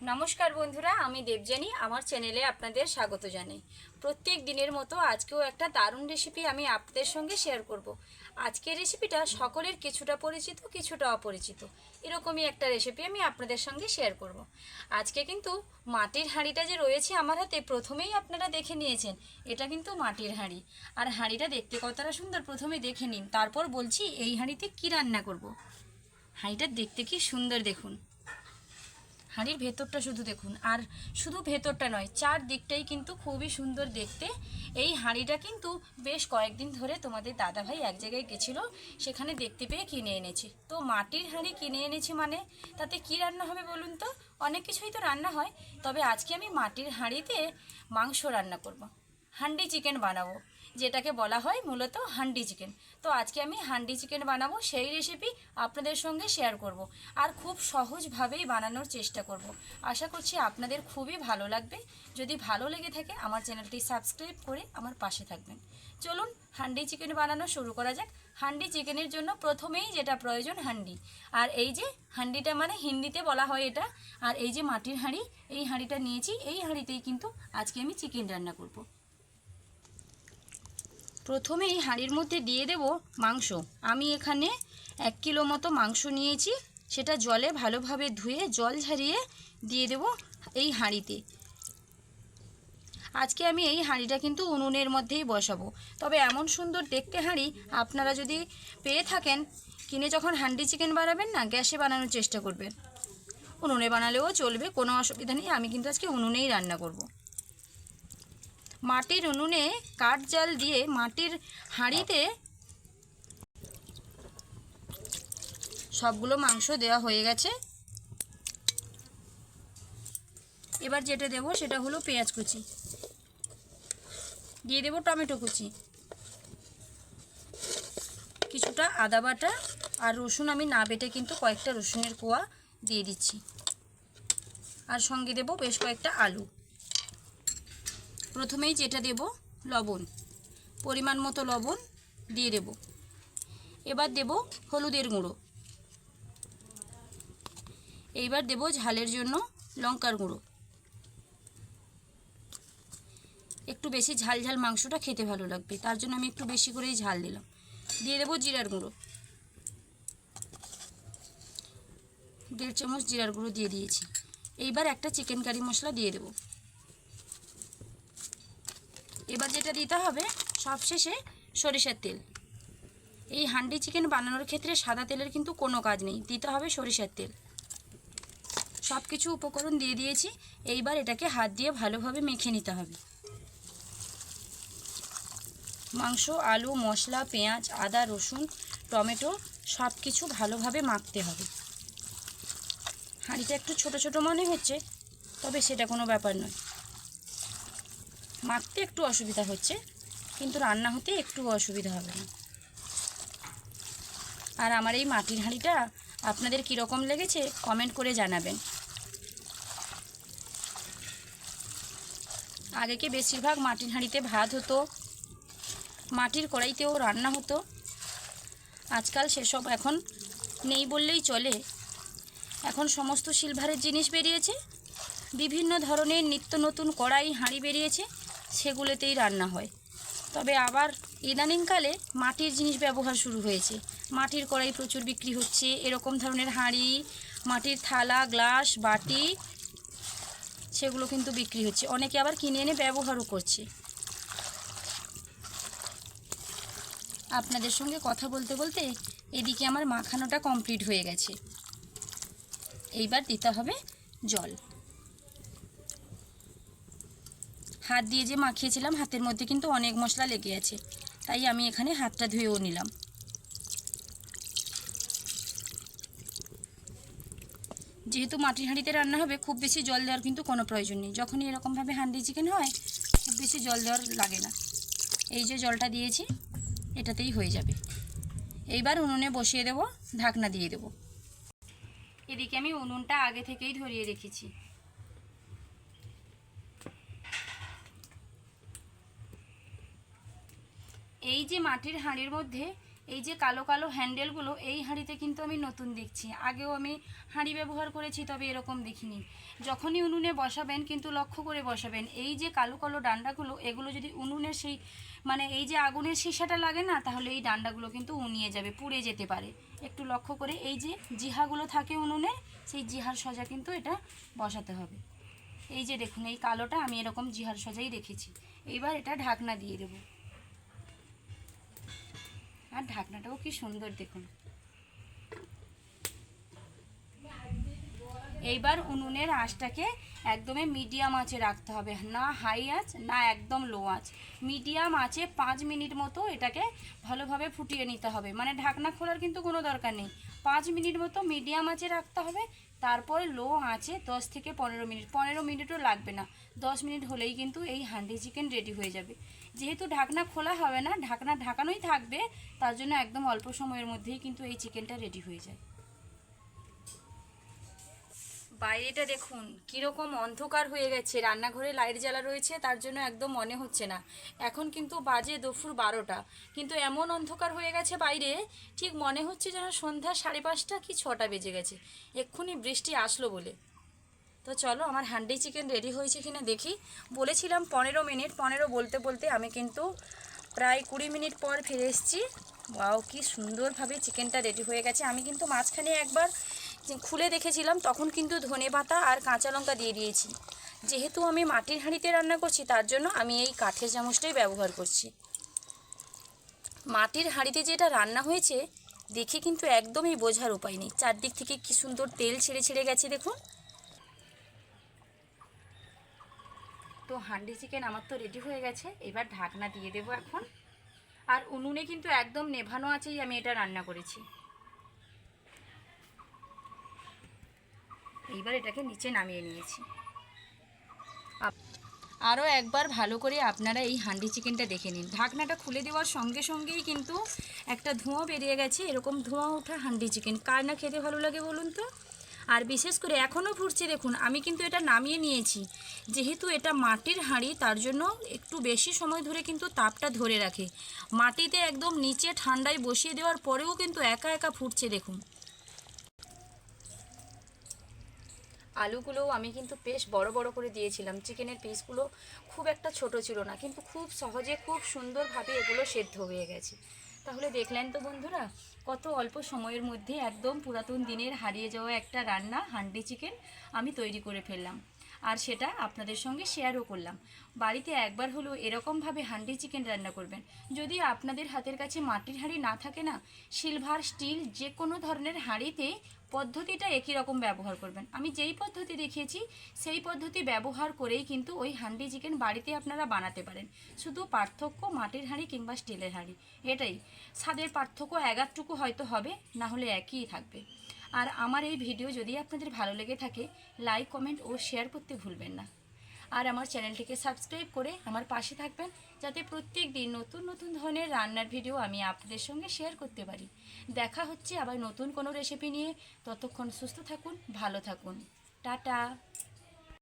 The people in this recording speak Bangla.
নমস্কার বন্ধুরা, আমি দেবজানী আমার চ্যানেলে আপনাদের স্বাগত জানাই প্রত্যেক দিনের মতো আজকেও একটা দারুণ রেসিপি আমি আপনাদের সঙ্গে শেয়ার করব। আজকের রেসিপিটা সকলের কিছুটা পরিচিত, কিছুটা অপরিচিত এরকমই একটা রেসিপি আমি আপনাদের সঙ্গে শেয়ার করব। আজকে কিন্তু মাটির হাঁড়িটা যে রয়েছে আমার হাতে, প্রথমেই আপনারা দেখে নিয়েছেন, এটা কিন্তু মাটির হাঁড়ি আর হাঁড়িটা দেখতে কতটা সুন্দর, প্রথমে দেখে নিন তারপর বলছি, এই হাঁড়িতে কি রান্না করব। হাঁড়িটা দেখতে কি সুন্দর দেখুন হাঁড়ির ভেতরটা শুধু দেখুন। আর শুধু ভেতরটা নয় চার দিকটাই কিন্তু খুবই সুন্দর দেখতে। এই হাঁড়িটা কিন্তু বেশ কয়েকদিন ধরে তোমাদের দাদাভাই এক জায়গায় গেছিল, সেখানে দেখতে পেয়ে কিনে এনেছি। তো মাটির হাঁড়ি কিনে এনেছি মানে? তাতে কি রান্না হবে বলুন তো? অনেক কিছুই তো রান্না হয়, তবে আজকে আমি মাটির হাঁড়িতে মাংস রান্না করব। হান্ডি চিকেন বানাবো। যেটাকে বলা হয় মূলত হান্ডি চিকেন। তো আজকে আমি হান্ডি চিকেন বানাবো, সেই রেসিপি আপনাদের সঙ্গে শেয়ার করব আর খুব সহজভাবেই বানানোর চেষ্টা করব। আশা করছি আপনাদের খুবই ভালো লাগবে। যদি ভালো লেগে থাকে, আমার চ্যানেলটি সাবস্ক্রাইব করে আমার পাশে থাকবেন। চলুন, হান্ডি চিকেন বানানো শুরু করা যাক। হান্ডি চিকেনের জন্য প্রথমেই যেটা প্রয়োজন, হান্ডি। আর এই যে, হান্ডিটা মানে হিন্দিতে বলা হয় এটা। আর এই যে মাটির হাঁড়ি, এই হাঁড়িটা নিয়েছি, এই হাঁড়িতেই কিন্তু আজকে আমি চিকেন রান্না করব। প্রথমেই হাঁড়ির মধ্যে দিয়ে দেব মাংস। আমি এখানে এক কিলো মতো মাংস নিয়েছি। সেটা জলে ভালোভাবে ধুয়ে, জল ঝারিয়ে দিয়ে দেব এই হাঁড়িতে। আজকে আমি এই হাঁড়িটা কিন্তু উনুনের মধ্যেই বসাবো। তবে এমন সুন্দর দেখতে হাঁড়ি আপনারা যদি পেয়ে থাকেন, কিনে যখন হান্ডি চিকেন বানাবেন না, গ্যাসে বানানোর চেষ্টা করবেন। উনুনে বানালেও চলবে, কোনো অসুবিধা নেই। আমি কিন্তু আজকে উনুনেই রান্না করব। মাটির উনুনে কাঠ জাল দিয়ে মাটির হাঁড়িতে সবগুলো মাংস দেওয়া হয়ে গেছে। এবার যেটা দেব সেটা হলো পেঁয়াজ কুচি। দিয়ে দেব টমেটো কুচি। কিছুটা আদা বাটা আর রসুন আমি না বেটে কিন্তু কয়েকটা রসুনের কোয়া দিয়ে দিচ্ছি। আর সঙ্গে দেব বেশ কয়েকটা আলু। প্রথমেই যেটা দেব, লবণ। পরিমাণ মতো লবণ দিয়ে দেব। এবার দেব হলুদের গুঁড়ো। এইবার দেব ঝালের জন্য লঙ্কার গুঁড়ো। একটু বেশি ঝাল ঝাল মাংসটা খেতে ভালো লাগবে, তার জন্য আমি একটু বেশি করেই ঝাল দিলাম। দিয়ে দেবো জিরার গুঁড়ো। দেড় চামচ জিরার গুঁড়ো দিয়ে দিয়েছি। এইবার একটা চিকেন কারি মশলা দিয়ে দেবো। এবার যেটা দিতে হবে, সবশেষে সরিষার তেল। এই হান্ডি চিকেন বানানোর ক্ষেত্রে সাদা তেলের কিন্তু কোনো কাজ নেই, দিতে হবে সরিষার তেল। সব কিছু উপকরণ দিয়ে দিয়েছি, এইবার এটাকে হাত দিয়ে ভালোভাবে মেখে নিতে হবে। মাংস, আলু, মশলা, পেঁয়াজ, আদা, রসুন, টমেটো সব কিছু ভালোভাবে মাখতে হবে। হাঁড়িটা একটু ছোট ছোট মনে হচ্ছে, তবে সেটা কোনো ব্যাপার নয়। মাখতে একটু অসুবিধা হচ্ছে, কিন্তু রান্না হতে একটু অসুবিধা হবে। না আর আমার এই মাটির হাঁড়িটা আপনাদের কীরকম লেগেছে কমেন্ট করে জানাবেন। আগে কি বেশিরভাগ মাটির হাঁড়িতে ভাত হতো? মাটির কড়াইতেও রান্না হতো। আজকাল সেসব এখন নেই বললেই চলে। এখন সমস্ত সিলভারের জিনিস বেরিয়েছে। বিভিন্ন ধরনের নিত্য নতুন কড়াই, হাঁড়ি বেরিয়েছে। সেগুলোতেই রান্না হয়। তবে আবার ইদানিংকালে মাটির জিনিস ব্যবহার শুরু হয়েছে। মাটির কড়াই প্রচুর বিক্রি হচ্ছে। এরকম ধরনের হাঁড়ি, মাটির থালা, গ্লাস, বাটি সেগুলো কিন্তু বিক্রি হচ্ছে। অনেকে আবার কিনে এনে ব্যবহারও করছে। আপনাদের সঙ্গে কথা বলতে বলতে এদিকে আমার মাখানোটা কমপ্লিট হয়ে গেছে। এইবার দিতে হবে জল। হাত দিয়ে যে মাখিয়েছিলাম, হাতের মধ্যে কিন্তু অনেক মশলা লেগে আছে। তাই আমি এখানে হাতটা ধুয়েও নিলাম। যেহেতু মাটির হাঁড়িতে রান্না হবে, খুব বেশি জল দেওয়ার কিন্তু কোনো প্রয়োজন নেই। যখনই এরকমভাবে হান্ডি চিকেন হয়, খুব বেশি জল দেওয়ার লাগে না। এই যে জলটা দিয়েছি, এটাতেই হয়ে যাবে। এইবার উনুনে বসিয়ে দেব, ঢাকনা দিয়ে দেব। এদিকে আমি উনুনটা আগে থেকেই ধরিয়ে রেখেছি। এই যে মাটির হাঁড়ির মধ্যে, এই যে কালো কালো হ্যান্ডেলগুলো, এই হাঁড়িতে কিন্তু আমি নতুন দেখছি। আগেও আমি হাঁড়ি ব্যবহার করেছি, তবে এরকম দেখিনি। যখনই উনুনে বসাবেন, কিন্তু লক্ষ্য করে বসাবেন। এই যে কালো কালো ডান্ডাগুলো, এগুলো যদি উনুনের সেই মানে এই যে আগুনের সীসাটা লাগে না, তাহলে এই ডান্ডাগুলো কিন্তু উনিয়ে যাবে, পুড়ে যেতে পারে। একটু লক্ষ্য করে এই যে জিহাগুলো থাকে উনুনে, সেই জিহার সজা কিন্তু এটা বসাতে হবে। এই যে দেখুন, এই কালোটা আমি এরকম জিহার সজাই রেখেছি। এইবার এটা ঢাকনা দিয়ে দেব। আর ঢাকনাটাও কি সুন্দর দেখুন। এইবার উনুনের আঁচটাকে একদমই মিডিয়াম আঁচে রাখতে হবে, না হাই আঁচ, না একদম লো আঁচ। মিডিয়াম আঁচে পাঁচ মিনিট মতো এটাকে ভালোভাবে ফুটিয়ে নিতে হবে। মানে ঢাকনা খোলার কিন্তু কোনো দরকার নেই। পাঁচ মিনিট মতো মিডিয়াম আঁচে রাখতে হবে, তারপর লো আঁচে দশ থেকে পনেরো মিনিট, পনেরো মিনিটও লাগবে না। দশ মিনিট হলেই কিন্তু এই হান্ডি চিকেন রেডি হয়ে যাবে। যেহেতু ঢাকনা খোলা হবে না, ঢাকনা ঢাকানোই থাকবে, তার জন্য একদম অল্প সময়ের মধ্যেই কিন্তু এই চিকেনটা রেডি হয়ে যায়। বাইরেটা দেখুন, কীরকম অন্ধকার হয়ে গেছে, রান্নাঘরে লাইট জ্বালা রয়েছে, তার জন্য একদম মনে হচ্ছে না। এখন কিন্তু বাজে দুপুর বারোটা, কিন্তু এমন অন্ধকার হয়ে গেছে বাইরে, ঠিক মনে হচ্ছে যেন সন্ধ্যা সাড়ে পাঁচটা কি ছটা বেজে গেছে। এক্ষুনি বৃষ্টি আসলো বলে। তো চলো, আমার হান্ডি চিকেন রেডি হয়েছে কিনা দেখি। বলেছিলাম পনেরো মিনিট, পনেরো বলতে বলতে আমি কিন্তু প্রায় কুড়ি মিনিট পর ফিরে এসেছি। ওয়াও, কি সুন্দরভাবে চিকেনটা রেডি হয়ে গেছে। আমি কিন্তু মাঝখানে একবার খুলে দেখেছিলাম, তখন কিন্তু ধনে পাতা আর কাঁচা লঙ্কা দিয়ে দিয়েছি। যেহেতু আমি মাটির হাঁড়িতে রান্না করছি, তার জন্য আমি এই কাঠের চামচটাই ব্যবহার করছি। মাটির হাঁড়িতে যেটা রান্না হয়েছে, দেখে কিন্তু একদমই বোঝার উপায় নেই। চারদিক থেকে কি সুন্দর তেল ছেড়ে ছেড়ে গেছে, দেখুন। তো হান্ডি চিকেন আমার তো রেডি হয়ে গেছে, এবার ঢাকনা দিয়ে দেবো এখন। আর উনুনে কিন্তু একদম নেভানো আছেই আমি এটা রান্না করেছি। এইবার এটাকে নিচে নামিয়ে নিয়েছি। আরও একবার ভালো করে আপনারা এই হান্ডি চিকেনটা দেখে নিন। ঢাকনাটা খুলে দেওয়ার সঙ্গে সঙ্গেই কিন্তু একটা ধোঁয়া বেরিয়ে গেছে, এরকম ধোঁয়া ওঠা হান্ডি চিকেন। কার না খেতে ভালো লাগে বলুন তো? আর বিশেষ করে এখনও ফুটছে দেখুন, আমি কিন্তু এটা নামিয়ে নিয়েছি। যেহেতু এটা মাটির হাঁড়ি, তার জন্য একটু বেশি সময় ধরে কিন্তু তাপটা ধরে রাখে। মাটিতে একদম নিচে ঠান্ডায় বসিয়ে দেওয়ার পরেও কিন্তু একা একা ফুটছে, দেখুন। আলুগুলোও আমি কিন্তু বেশ বড় বড় করে দিয়েছিলাম। চিকেনের পিসগুলো খুব একটা ছোট ছিল না, কিন্তু খুব সহজে, খুব সুন্দরভাবে এগুলো সেদ্ধ হয়ে গেছে। তাহলে দেখলেন তো বন্ধুরা, কত অল্প সময়ের মধ্যে একদম পুরাতন দিনের হারিয়ে যাওয়া একটা রান্না, হান্ডি চিকেন আমি তৈরি করে ফেললাম। আর সেটা আপনাদের সঙ্গে শেয়ারও করলাম। বাড়িতে একবার হলো এরকমভাবে হান্ডি চিকেন রান্না করবেন। যদি আপনাদের হাতের কাছে মাটির হাঁড়ি না থাকে না, সিলভার, স্টিল যে কোনো ধরনের হাঁড়িতে পদ্ধতিটা একই রকম ব্যবহার করবেন। আমি যেই পদ্ধতি দেখিয়েছি, সেই পদ্ধতি ব্যবহার করেই কিন্তু ওই হান্ডি চিকেন বাড়িতে আপনারা বানাতে পারেন। শুধু পার্থক্য মাটির হাঁড়ি কিংবা স্টিলের হাঁড়ি। এটাই। স্বাদের পার্থক্য এগারটুকু হয়তো হবে না হলে একই থাকবে। আর আমার এই ভিডিও যদি আপনাদের ভালো লেগে থাকে, লাইক, কমেন্ট ও শেয়ার করতে ভুলবেন না। আর আমার চ্যানেলটিকে সাবস্ক্রাইব করে আমার পাশে থাকবেন, যাতে প্রত্যেক দিন নতুন নতুন ধরনের রান্নার ভিডিও আমি আপনাদের সঙ্গে শেয়ার করতে পারি। দেখা হচ্ছে আবার নতুন কোনো রেসিপি নিয়ে। ততক্ষণ সুস্থ থাকুন, ভালো থাকুন। টাটা!